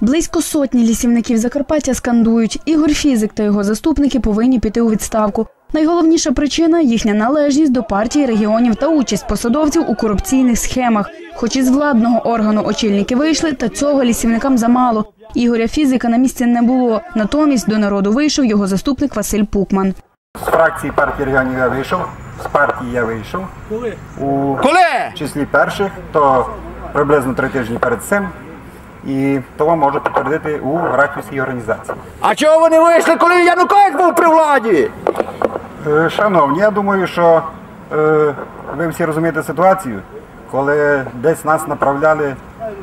Близько сотні лісівників Закарпаття скандують. Ігор Фізик та його заступники повинні піти у відставку. Найголовніша причина їхня належність до партії регіонів та участь посадовців у корупційних схемах. Хоч із владного органу очільники вийшли, та цього лісівникам замало. Ігоря Фізика на місці не було. Натомість до народу вийшов його заступник Василь Пукман. З фракції партії регіонів я вийшов, з партії я вийшов. Коли? У Коли? числі перших, то приблизно три тижні перед цим. І того можу підтвердити у графіці організації. А чого вони вийшли, коли Янукович був при владі? Е, Шановні, я думаю, що е, ви всі розумієте ситуацію, коли десь нас направляли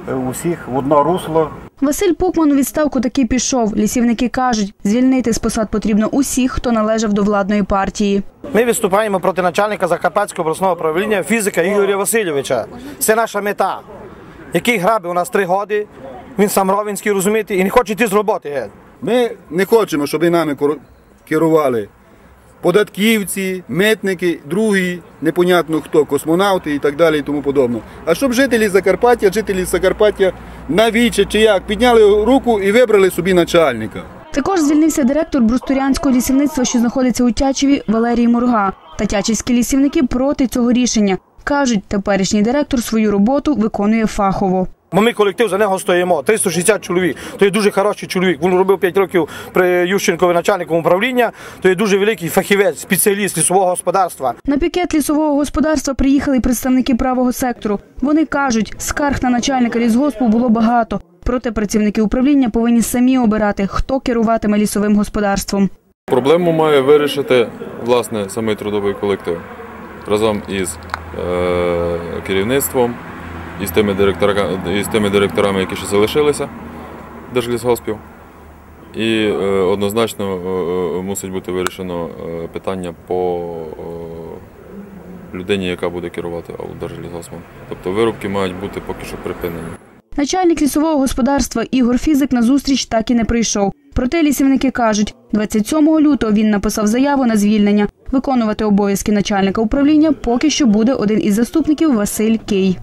е, усіх в одно русло. Василь Пукман у відставку таки пішов. Лісівники кажуть, звільнити з посад потрібно усіх, хто належав до владної партії. Ми виступаємо проти начальника Закарпатського обласного управління фізика Ігоря Васильовича. Це наша мета, який грабив у нас три роки. Він сам ровенський, розумієте, і не хоче йти з роботи. геть. Ми не хочемо, щоб нами кор- керували податківці, митники, другі, непонятно хто, космонавти і так далі і тому подобне. А щоб жителі Закарпаття, жителі Закарпаття навіче чи як підняли руку і вибрали собі начальника. Також звільнився директор Брустурянського лісівництва, що знаходиться у Тячеві, Валерій Мурга. Та тячівські лісівники проти цього рішення. Кажуть, теперішній директор свою роботу виконує фахово. Бо ми колектив за нього стоїмо. 360 чоловік. То є дуже хороший чоловік. Він робив 5 років при Ющенкові начальником управління. То є дуже великий фахівець, спеціаліст лісового господарства. На пікет лісового господарства приїхали представники правого сектору. Вони кажуть, скарг на начальника лісгоспу було багато. Проте працівники управління повинні самі обирати, хто керуватиме лісовим господарством. Проблему має вирішити власне самий трудовий колектив разом із е, керівництвом, і з тими, директора, і з тими директорами, які ще залишилися Держлісгоспів. І е, однозначно е, е, мусить бути вирішено питання по людині, яка буде керувати Держлісгоспом. Тобто вирубки мають бути поки що припинені. Начальник лісового господарства Ігор Фізик на зустріч так і не прийшов. Проте лісівники кажуть, 27 лютого він написав заяву на звільнення. Виконувати обов'язки начальника управління поки що буде один із заступників Василь Кей.